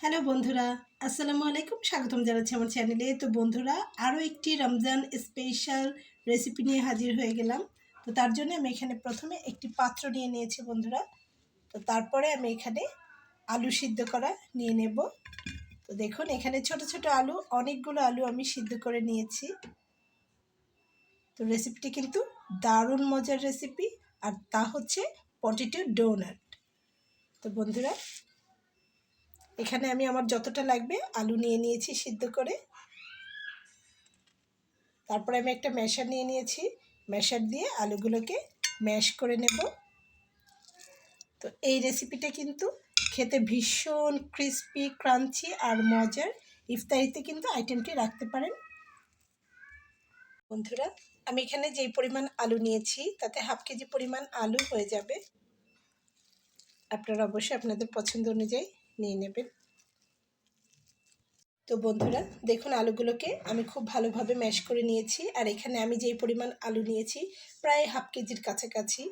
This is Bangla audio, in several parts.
হ্যালো বন্ধুরা, আসসালামু আলাইকুম, স্বাগতম জানাচ্ছি আমার চ্যানেলে তো বন্ধুরা, আরও একটি রমজান স্পেশাল রেসিপি নিয়ে হাজির হয়ে গেলাম। তো তার জন্য আমি এখানে প্রথমে একটি পাত্র নিয়ে নিয়েছি বন্ধুরা। তো তারপরে আমি এখানে আলু সিদ্ধ করা নিয়ে নেব। তো দেখুন, এখানে ছোট ছোট আলু, অনেকগুলো আলু আমি সিদ্ধ করে নিয়েছি। তো রেসিপিটি কিন্তু দারুণ মজার রেসিপি আর তা হচ্ছে পটেটো ডোনাট তো বন্ধুরা এখানে আমি আমার যতটা লাগবে আলু নিয়ে নিয়েছি সিদ্ধ করে। তারপরে আমি একটা ম্যাশার নিয়ে নিয়েছি। ম্যাশার দিয়ে আলুগুলোকে ম্যাশ করে নেব। তো এই রেসিপিটা কিন্তু খেতে ভীষণ ক্রিস্পি, ক্রাঞ্চি আর মজার। ইফতারিতে কিন্তু আইটেমটি রাখতে পারেন। বন্ধুরা, আমি এখানে যেই পরিমাণ আলু নিয়েছি, তাতে হাফ কেজি পরিমাণ আলু হয়ে যাবে। আপনারা অবশ্যই আপনাদের পছন্দ অনুযায়ী নিয়ে নেবেন। তো বন্ধুরা, দেখুন আলুগুলোকে আমি খুব ভালোভাবে ম্যাশ করে নিয়েছি। আর এখানে আমি যেই পরিমাণ আলু নিয়েছি, প্রায় হাফ কেজির কাছাকাছি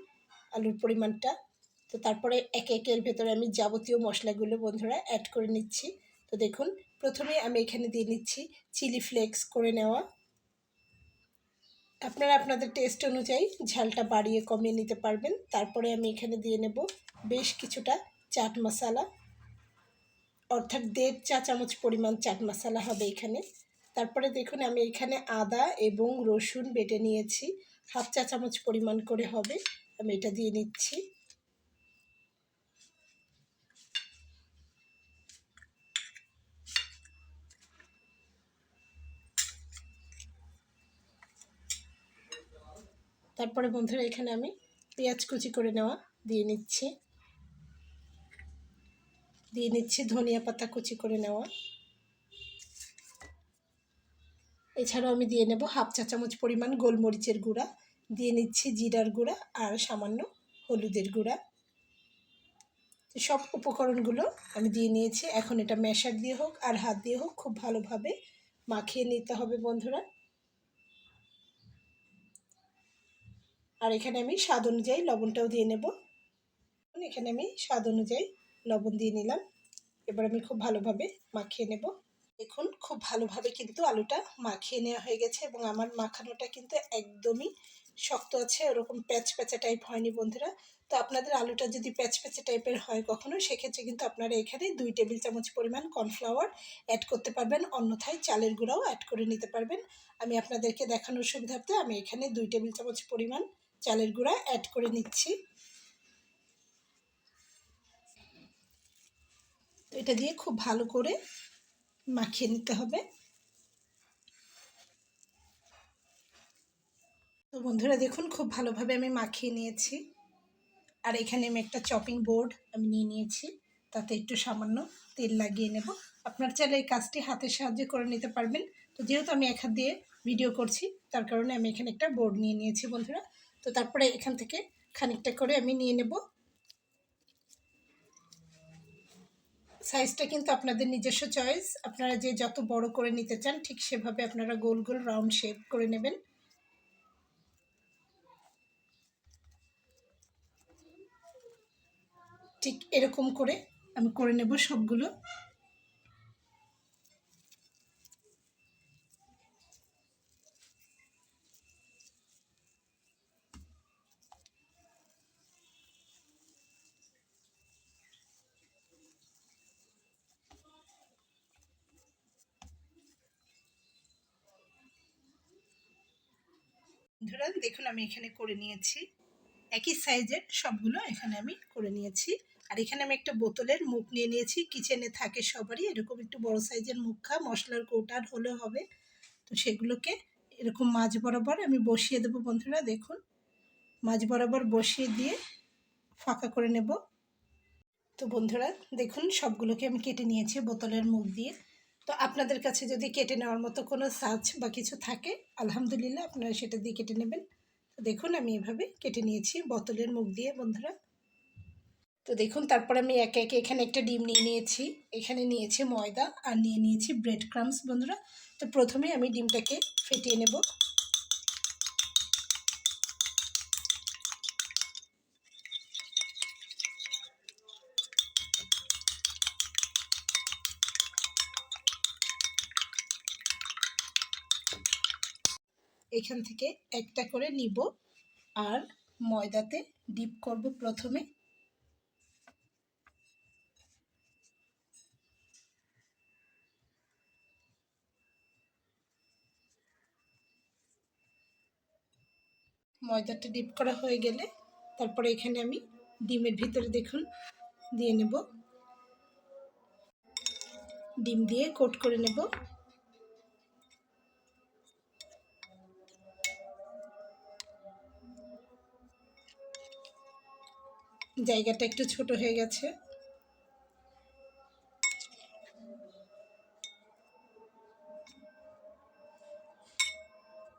আলুর পরিমাণটা। তো তারপরে একে একের ভেতরে আমি যাবতীয় মশলাগুলো বন্ধুরা অ্যাড করে নিচ্ছি। তো দেখুন, প্রথমে আমি এখানে দিয়ে নিচ্ছি চিলি ফ্লেক্স করে নেওয়া। আপনারা আপনাদের টেস্ট অনুযায়ী ঝালটা বাড়িয়ে কমিয়ে নিতে পারবেন। তারপরে আমি এখানে দিয়ে নেব বেশ কিছুটা চাট মশলা। অর্থাৎ দেড় চা চামচ পরিমাণ চাট মশলা হবে এখানে। তারপরে দেখুন, আমি এখানে আদা এবং রসুন বেটে নিয়েছি। হাফ চা চামচ পরিমাণ করে হবে, আমি এটা দিয়ে নিচ্ছি। তারপরে বন্ধুরা, এখানে আমি পেঁয়াজ কুচি করে নেওয়া দিয়ে নিচ্ছি। দিয়ে নিচ্ছি ধনিয়া পাতা কুচি করে নেওয়া। এছাড়াও আমি দিয়ে নেব হাফ চা চামচ পরিমাণ গোলমরিচের গুঁড়া। দিয়ে নিচ্ছি জিরার গুঁড়া আর সামান্য হলুদের গুঁড়া। সব উপকরণগুলো আমি দিয়ে নিয়েছি। এখন এটা ম্যাশার দিয়ে হোক আর হাত দিয়ে হোক খুব ভালোভাবে মাখিয়ে নিতে হবে বন্ধুরা। আর এখানে আমি স্বাদ অনুযায়ী লবণটাও দিয়ে নেব। এখানে আমি স্বাদ অনুযায়ী লবণ দিয়ে নিলাম। এবার আমি খুব ভালোভাবে মাখিয়ে নেব। দেখুন, খুব ভালোভাবে কিন্তু আলুটা মাখিয়ে নেওয়া হয়ে গেছে এবং আমার মাখানোটা কিন্তু একদমই শক্ত আছে, ওরকম প্যাচ প্যাচা টাইপ হয়নি বন্ধুরা। তো আপনাদের আলুটা যদি প্যাচ প্যাচা টাইপের হয় কখনো, সেক্ষেত্রে কিন্তু আপনারা এখানে দুই টেবিল চামচ পরিমাণ কর্নফ্লাওয়ার অ্যাড করতে পারবেন, অন্যথায় চালের গুঁড়াও অ্যাড করে নিতে পারবেন। আমি আপনাদেরকে দেখানোর সুবিধার্থে আমি এখানে দুই টেবিল চামচ পরিমাণ চালের গুঁড়া অ্যাড করে নিচ্ছি। তো এটা দিয়ে খুব ভালো করে মাখিয়ে নিতে হবে। তো বন্ধুরা দেখুন, খুব ভালোভাবে আমি মাখিয়ে নিয়েছি। আর এখানে আমি একটা চপিং বোর্ড আমি নিয়ে নিয়েছি, তাতে একটু সামান্য তেল লাগিয়ে নেব। আপনার চাইলে এই কাজটি হাতের সাহায্যে করে নিতে পারবেন। তো যেহেতু আমি এক হাত দিয়ে ভিডিও করছি, তার কারণে আমি এখানে একটা বোর্ড নিয়ে নিয়েছি বন্ধুরা। তো তারপরে এখান থেকে খানিকটা করে আমি নিয়ে নেব। সাইজটা কিন্তু আপনাদের নিজস্ব চয়েস আপনারা যে যত বড় করে নিতে চান, ঠিক সেভাবে আপনারা গোল গোল রাউন্ড শেপ করে নেবেন। ঠিক এরকম করে আমি করে নেব সবগুলো। বন্ধুরা, দেখুন আমি এখানে করে নিয়েছি। একই সাইজের সবগুলো এখানে আমি করে নিয়েছি। আর এখানে আমি একটা বোতলের মুখ নিয়ে নিয়েছি। কিচেনে থাকে সবারই। এরকম একটু বড় সাইজের মুখা মশলার কৌটার হলে হবে। তো সেগুলোকে এরকম মাছ বরাবর আমি বসিয়ে দেবো বন্ধুরা, দেখুন। মাছ বরাবর বসিয়ে দিয়ে ফাঁকা করে নেব। তো বন্ধুরা, দেখুন সবগুলোকে আমি কেটে নিয়েছি বোতলের মুখ দিয়ে। তো আপনাদের কাছে যদি কেটে নেওয়ার মতো কোনো সাজ বা কিছু থাকে, আলহামদুলিল্লাহ আপনারা সেটা দিয়ে কেটে নেবেন। তো দেখুন, আমি এভাবে কেটে নিয়েছি বোতলের মুখ দিয়ে, বন্ধুরা। তো দেখুন, তারপর আমি একে একে এখানে একটা ডিম নিয়ে নিয়েছি। এখানে নিয়েছি ময়দা আর নিয়ে নিয়েছি ব্রেড ক্রামস বন্ধুরা। তো প্রথমে আমি ডিমটাকে ফেটিয়ে নেব। এখান থেকে একটা করে নিব আর ময়দাতে ডিপ করব প্রথমে। ময়দাটা ডিপ করা হয়ে গেলে তারপরে এখানে আমি ডিমের ভিতরে দেখুন দিয়ে নেব। ডিম দিয়ে কোট করে নেব। জায়গাটা একটু ছোট হয়ে গেছে।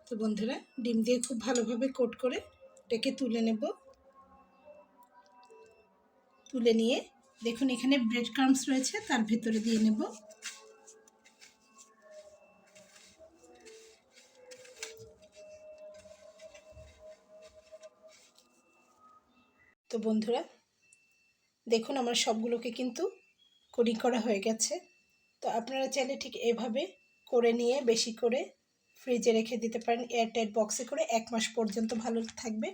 তো বন্ধুরা, ডিম দিয়ে খুব ভালোভাবে কোট করে এটাকে তুলে নেব। তুলে নিয়ে দেখুন, এখানে ব্রেড ক্রামস রয়েছে, তার ভেতরে দিয়ে নেব। তো বন্ধুরা দেখুন আমার সবগুলোকে কিন্তু কোডিং করা হয়ে গেছে। তো আপনারা চাইলে ঠিক এভাবে করে নিয়ে বেশি করে ফ্রিজে রেখে দিতে পারেন এয়ারটাইট বক্সে করে এক মাস পর্যন্ত ভালো থাকবে।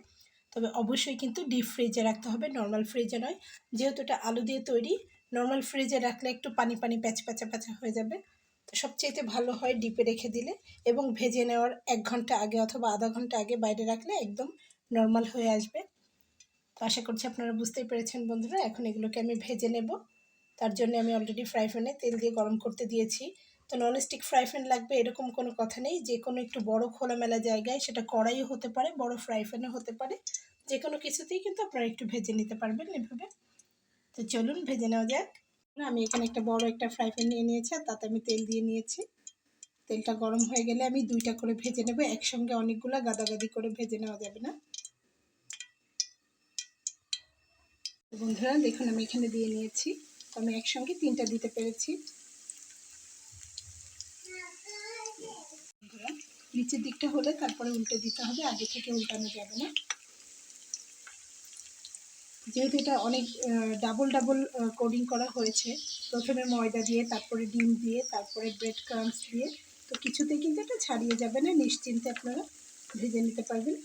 তবে অবশ্যই কিন্তু ডিপ ফ্রিজে রাখতে হবে নর্মাল ফ্রিজে নয়। যেহেতু এটা আলু দিয়ে তৈরি নর্মাল ফ্রিজে রাখলে একটু পানি পানি প্যাচ প্যাচা প্যাচা হয়ে যাবে। তো সবচেয়েতে ভালো হয় ডিপে রেখে দিলে এবং ভেজে নেওয়ার এক ঘণ্টা আগে অথবা আধা ঘণ্টা আগে বাইরে রাখলে একদম নর্মাল হয়ে আসবে। তো আশা করছি আপনারা বুঝতেই পেরেছেন বন্ধুরা, এখন এগুলোকে আমি ভেজে নেব। তার জন্য আমি অলরেডি ফ্রাই প্যানে তেল দিয়ে গরম করতে দিয়েছি। তো ননস্টিক ফ্রাই প্যান লাগবে এরকম কোনো কথা নেই, যে কোনো একটু বড় খোলামেলা জায়গায় সেটা কড়াইও হতে পারে, বড় ফ্রাই প্যানও হতে পারে। যে কোনো কিছুতেই কিন্তু আপনারা একটু ভেজে নিতে পারবেন এভাবে। তো চলুন ভেজে নেওয়া যাক। আমি এখানে একটা বড় একটা ফ্রাই প্যান নিয়ে নিয়েছি আর তাতে আমি তেল দিয়ে নিয়েছি। তেলটা গরম হয়ে গেলে আমি দুইটা করে ভেজে নেব। একসঙ্গে অনেকগুলো গাদাগাদি করে ভেজে নেওয়া যাবে না। বন্ধুরা, দেখুন, আমি এখানে দিয়ে নিয়েছি। তো আমি একসঙ্গে তিনটা দিতে পেরেছি। নিচের দিকটা হলে তারপরে উল্টে দিতে হবে, আগে থেকে উল্টানো যাবে না। যেহেতু এটা অনেক ডাবল ডাবল কোডিং করা হয়েছে, প্রথমে ময়দা দিয়ে, তারপরে ডিম দিয়ে, তারপরে ব্রেড ক্রামস দিয়ে, তো কিছুতেই কিন্তু এটা ছাড়িয়ে যাবে না। নিশ্চিন্তে আপনারা ভেজে নিতে পারবেন।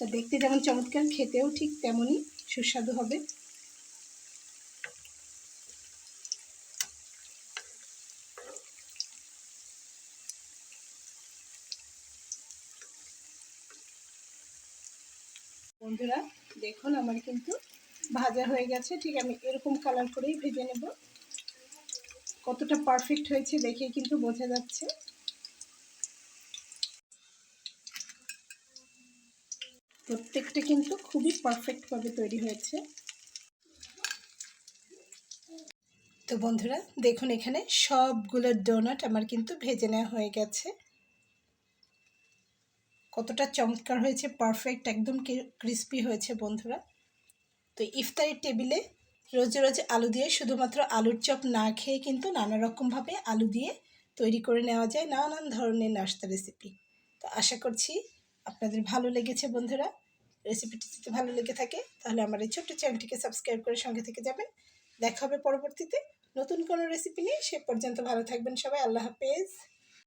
তো দেখতে যেমন চমৎকার, খেতেও ঠিক তেমনই সুস্বাদু হবে। বন্ধুরা, দেখুন আমার কিন্তু ভাজা হয়ে গেছে। ঠিক আমি এরকম কালার করেই ভেজে নেব। কতটা পারফেক্ট হয়েছে দেখে কিন্তু বোঝা যাচ্ছে। প্রত্যেকটা কিন্তু খুবই পারফেক্টভাবে তৈরি হয়েছে। তো বন্ধুরা, দেখুন এখানে সবগুলো ডোনাট আমার কিন্তু ভেজে নেওয়া হয়ে গেছে। কতটা চমৎকার হয়েছে পারফেক্ট একদম ক্রিস্পি হয়েছে বন্ধুরা। তো ইফতারের টেবিলে রোজ রোজ আলু দিয়ে শুধুমাত্র আলুর চপ না খেয়ে কিন্তু নানা রকমভাবে আলু দিয়ে তৈরি করে নেওয়া যায় নানান ধরনের নাস্তা রেসিপি তো আশা করছি আপনাদের ভালো লেগেছে বন্ধুরা রেসিপিটি যদি ভালো লেগে থাকে, তাহলে আমার এই ছোট্ট চ্যানেলটিকে সাবস্ক্রাইব করে সঙ্গে থেকে যাবেন। দেখা হবে পরবর্তীতে। নতুন কোনো রেসিপি নিয়ে সে পর্যন্ত ভালো থাকবেন সবাই। আল্লাহ হাফেজ।